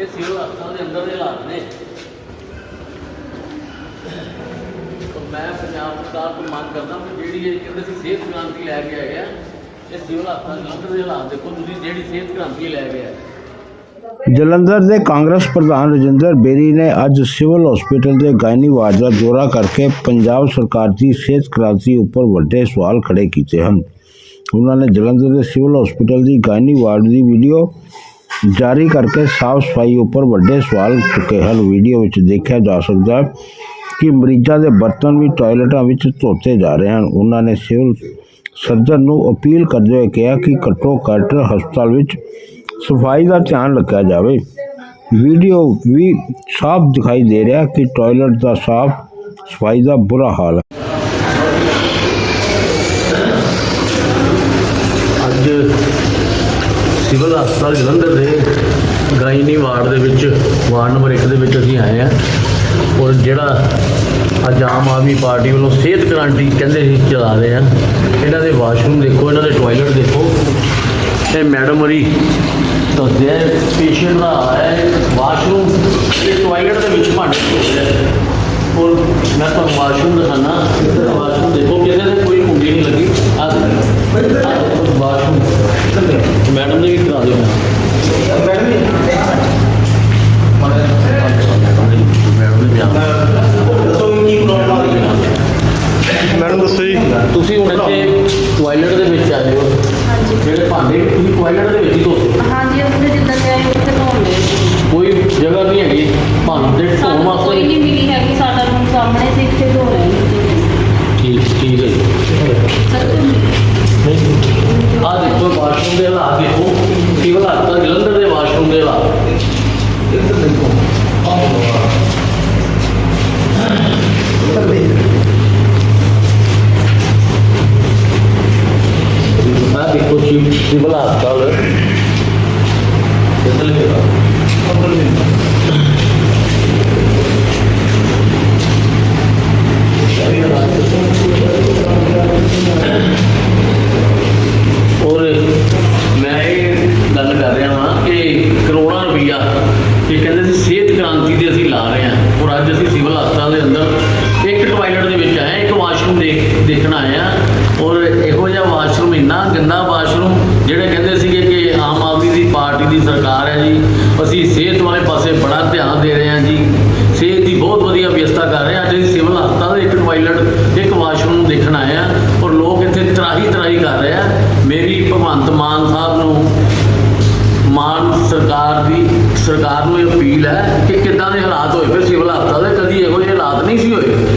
ਇਹ ਸਿਵਲ ਹਸਪਤਾਲ ਦੇ ਅੰਦਰ ਦੇ ਹਾਲਾਤ ਨੇ। ਤਾਂ ਮੈਂ ਪੰਜਾਬ ਸਰਕਾਰ ਤੋਂ ਮੰਗ ਕਰਦਾ ਕਿ ਜਿਹੜੀ ਇਹ ਕਹਿੰਦੇ ਸੀ ਸਿਹਤ ਕ੍ਰਾਂਤੀ ਲੈ ਕੇ ਆਏ ਆ, ਇਹ ਸਿਵਲ ਹਸਪਤਾਲ ਜਲੰਧਰ ਦੇ ਹਾਲਾਤ ਦੇਖੋ, ਤੁਸੀਂ ਜਿਹੜੀ ਸਿਹਤ ਕ੍ਰਾਂਤੀ ਲੈ ਕੇ ਆਏ। ਜਲੰਧਰ ਦੇ ਕਾਂਗਰਸ ਪ੍ਰਧਾਨ ਰਜਿੰਦਰ ਬੇਰੀ ਨੇ ਅੱਜ ਸਿਵਲ ਹਸਪੀਟਲ ਦੇ ਗਾਇਨੀ ਵਾਰਡ ਦਾ ਦੌਰਾ ਕਰਕੇ ਪੰਜਾਬ ਸਰਕਾਰ ਦੀ ਸਿਹਤ ਕ੍ਰਾਂਤੀ ਉੱਪਰ ਵੱਡੇ ਸਵਾਲ ਖੜੇ ਕੀਤੇ ਹਨ। ਉਹਨਾਂ ਨੇ ਜਲੰਧਰ ਦੇ ਸਿਵਲ ਹਸਪੀਟਲ ਦੀ ਗਾਇਨੀ ਵਾਰਡ ਦੀ ਵੀਡੀਓ ਜਾਰੀ ਕਰਕੇ ਸਾਫ਼ ਸਫ਼ਾਈ ਉੱਪਰ ਵੱਡੇ ਸਵਾਲ ਚੁੱਕੇ ਹਨ। ਵੀਡੀਓ ਵਿੱਚ ਦੇਖਿਆ ਜਾ ਸਕਦਾ ਹੈ ਕਿ ਮਰੀਜ਼ਾਂ ਦੇ ਬਰਤਨ ਵੀ ਟਾਇਲਟਾਂ ਵਿੱਚ ਧੋਤੇ ਜਾ ਰਹੇ ਹਨ। ਉਹਨਾਂ ਨੇ ਸਿਵਲ ਸਰਜਨ ਨੂੰ ਅਪੀਲ ਕਰਦੇ ਹੋਏ ਕਿਹਾ ਕਿ ਘੱਟੋ ਘੱਟ ਹਸਪਤਾਲ ਵਿੱਚ ਸਫ਼ਾਈ ਦਾ ਧਿਆਨ ਰੱਖਿਆ ਜਾਵੇ। ਵੀਡੀਓ ਵੀ ਸਾਫ਼ ਦਿਖਾਈ ਦੇ ਰਿਹਾ ਕਿ ਟਾਇਲਟ ਦਾ ਸਾਫ਼ ਸਫ਼ਾਈ ਦਾ ਬੁਰਾ ਹਾਲ ਹੈ। ਸਿਵਲ ਹਸਪਤਾਲ ਜਲੰਧਰ ਦੇ ਗਾਇਨੀ ਵਾਰਡ ਦੇ ਵਿੱਚ, ਵਾਰਡ ਨੰਬਰ 1 ਦੇ ਵਿੱਚ ਅਸੀਂ ਆਏ ਆ ਔਰ ਜਿਹੜਾ ਅੱਜ ਆਮ ਆਦਮੀ ਪਾਰਟੀ ਵੱਲੋਂ ਸਿਹਤ ਗਰੰਟੀ ਕਹਿੰਦੇ ਸੀ, ਚਲਾ ਰਹੇ ਆ ਇਹਨਾਂ ਦੇ ਵਾਸ਼ਰੂਮ ਦੇਖੋ, ਇਹਨਾਂ ਦੇ ਟਾਇਲਟ ਦੇਖੋ। ਇਹ ਮੈਡਮ ਹਰੀ ਦੱਸਦੇ ਆ, ਪੇਸ਼ੈਂਟ ਦਾ ਹੈ, ਵਾਸ਼ਰੂਮ ਇਹ ਟਾਇਲਟ ਦੇ ਵਿੱਚ ਭਾਂਡੇ ਧੋ ਔਰ ਮੈਂ ਤੁਹਾਨੂੰ ਵਾਸ਼ਰੂਮ ਦਿਖਾਣਾ ਇੱਧਰ ਵਾਸ਼ਰੂਮ ਦੇਖੋ, ਕਿਸੇ ਦੇ ਕੋਈ ਕੁੰਡੀ ਨਹੀਂ ਲੱਗੀ। ਆ ਜਿਹੜੇ ਭਾਂਡੇ ਤੁਸੀਂ ਟਾਇਲਟ ਦੇ ਵਿੱਚ ਹੀ ਧੋਤੇ ਹਾਂਜੀ ਉੱਥੇ ਜਿੱਦਾਂ ਕਿ ਆਏ ਉੱਥੇ ਧੋਣੇ ਕੋਈ ਜਗ੍ਹਾ ਨਹੀਂ ਹੈਗੀ। ਭਾਂਡੇ ਧੋਣ ਸਾਨੂੰ ਵਾਸਤੇ ਕੋਈ ਨਹੀਂ ਮਿਲੀ ਹੈਗੀ ਸਾਡਾ ਰੂਮ ਸਾਹਮਣੇ ਸੀ ਇੱਥੇ ਧੋਣਾ ਹੈ ਠੀਕ ਠੀਕ ਹੈ ਜੀ। ਸਭ ਤੋਂ ਮਿਲੀ ਆਹ ਦੇਖੋ ਵਾਸ਼ਰੂਮ ਦੇ ਹਾਲਾਤ ਦੇਖੋ। ਸਿਵਲ ਹਸਪਤਾਲ ਜਲੰਧਰ ਦੇ ਵਾਸ਼ਰੂਮ ਦੇ ਹਾਲਾਤ। ਇੱਧਰ ਦੇਖੋ। ਆਹ। ਦੇਖੋ ਸਿਵ- ਸਿਵਲ ਹਸਪਤਾਲ ਔਰ ਮੈਂ ਇਹ ਗੱਲ ਕਰ ਰਿਹਾ ਹਾਂ ਕਿ ਕਰੋੜਾਂ ਰੁਪਈਆ ਇਹ ਕਹਿੰਦੇ ਸੀ ਸਿਹਤ ਕ੍ਰਾਂਤੀ ਦੇ ਅਸੀਂ ਲਾ ਰਹੇ ਹਾਂ ਔਰ ਅੱਜ ਅਸੀਂ ਸਿਵਲ ਹਸਪਤਾਲ ਦੇ ਅੰਦਰ ਇੱਕ ਟਾਇਲਟ ਦੇ ਵਿੱਚ ਆਏ ਹਾਂ, ਇੱਕ ਵਾਸ਼ਰੂਮ ਦੇਖ ਦੇਖਣ ਆਏ ਹਾਂ। ਇੰਨਾ ਗੰਦਾ ਵਾਸ਼ਰੂਮ ਜਿਹੜੇ ਕਹਿੰਦੇ ਸੀਗੇ ਕਿ ਆਮ ਆਦਮੀ ਦੀ ਪਾਰਟੀ ਦੀ ਸਰਕਾਰ ਹੈ ਜੀ, ਅਸੀਂ ਸਿਹਤ ਵਾਲੇ ਪਾਸੇ ਬੜਾ ਧਿਆਨ ਦੇ ਰਹੇ ਹਾਂ ਜੀ। ਸਿਹਤ ਦੀ ਬਹੁਤ ਵਧੀਆ ਵਿਵਸਥਾ ਕਰ ਰਹੇ ਹਾਂ। ਅੱਜ ਅਸੀਂ ਸਿਵਲ ਹਸਪਤਾਲ ਦੇ ਇੱਕ ਟਾਇਲਟ, ਇੱਕ ਵਾਸ਼ਰੂਮ ਦੇਖਣ ਆਏ ਹਾਂ ਔਰ ਲੋਕ ਇੱਥੇ ਤਰਾਹੀ ਤਰਾਹੀ ਕਰ ਰਹੇ ਆ ਮੇਰੀ ਭਗਵੰਤ ਮਾਨ ਸਾਹਿਬ ਨੂੰ, ਮਾਨ ਸਰਕਾਰ ਦੀ, ਸਰਕਾਰ ਨੂੰ ਇਹ ਅਪੀਲ ਹੈ ਕਿ ਕਿੱਦਾਂ ਦੇ ਹਾਲਾਤ ਹੋਏ ਫਿਰ ਸਿਵਲ ਹਸਪਤਾਲ ਦੇ? ਕਦੀ ਇਹੋ ਜਿਹੇ ਹਾਲਾਤ ਨਹੀਂ ਸੀ ਹੋਏ।